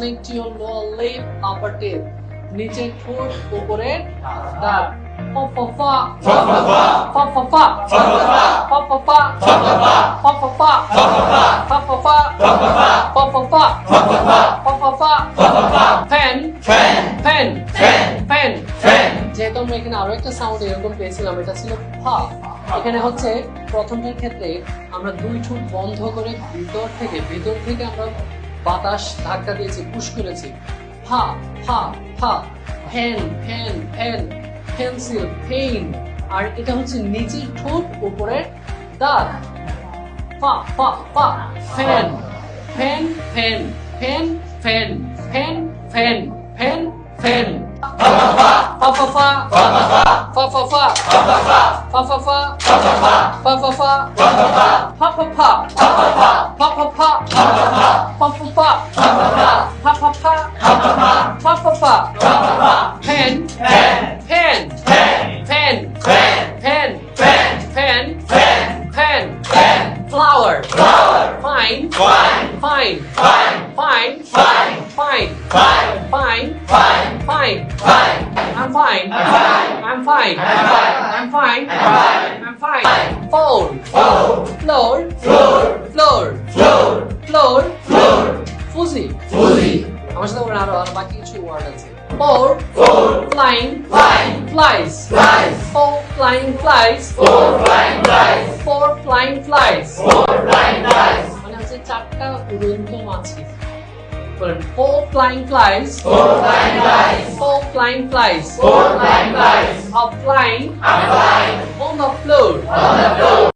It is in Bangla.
connect your lower lip, upper tip. নিচের ঠোঁট উপরে দাঁত যেহেতু আমরা এখানে আরও একটা সাউন্ড এরকম পেয়েছিলাম এটা ছিল ফা এখানে হচ্ছে প্রথমটার ক্ষেত্রে আমরা দুই ঠোঁট বন্ধ করে ভিতর থেকে ভিতর থেকে আমরা বাতাস ধাক্কা দিয়েছে, পুশ করেছে। ফা ফা ফা। ফ্যান ফ্যান ফ্যান পেন্সিল ফেইন আর এটা হচ্ছে নিচের ঠোঁট, উপরের দাঁত। ফা ফা ফা। Fan fan fan fan fan fan fan fan fan. pen pen pen pen pen pen pen pen pen pen pen pen flower. Flower fine fine. Fine. Fine. Fine. Fine. Fine. Fine. Fine I'm fine I'm fine I'm fine I'm fine floor floor floor floor ফুজি আমার সাথে ওর আরও আরও বাকি কিছু ওয়ার্ড আছে four flying flies four flying flies four flying flies মানে হচ্ছে চারটা উড়ন্ত মাছি বলেন four flying flies four flying flies flying flies. Four flying flies. Are flying. Are flying. On the floor. On the floor.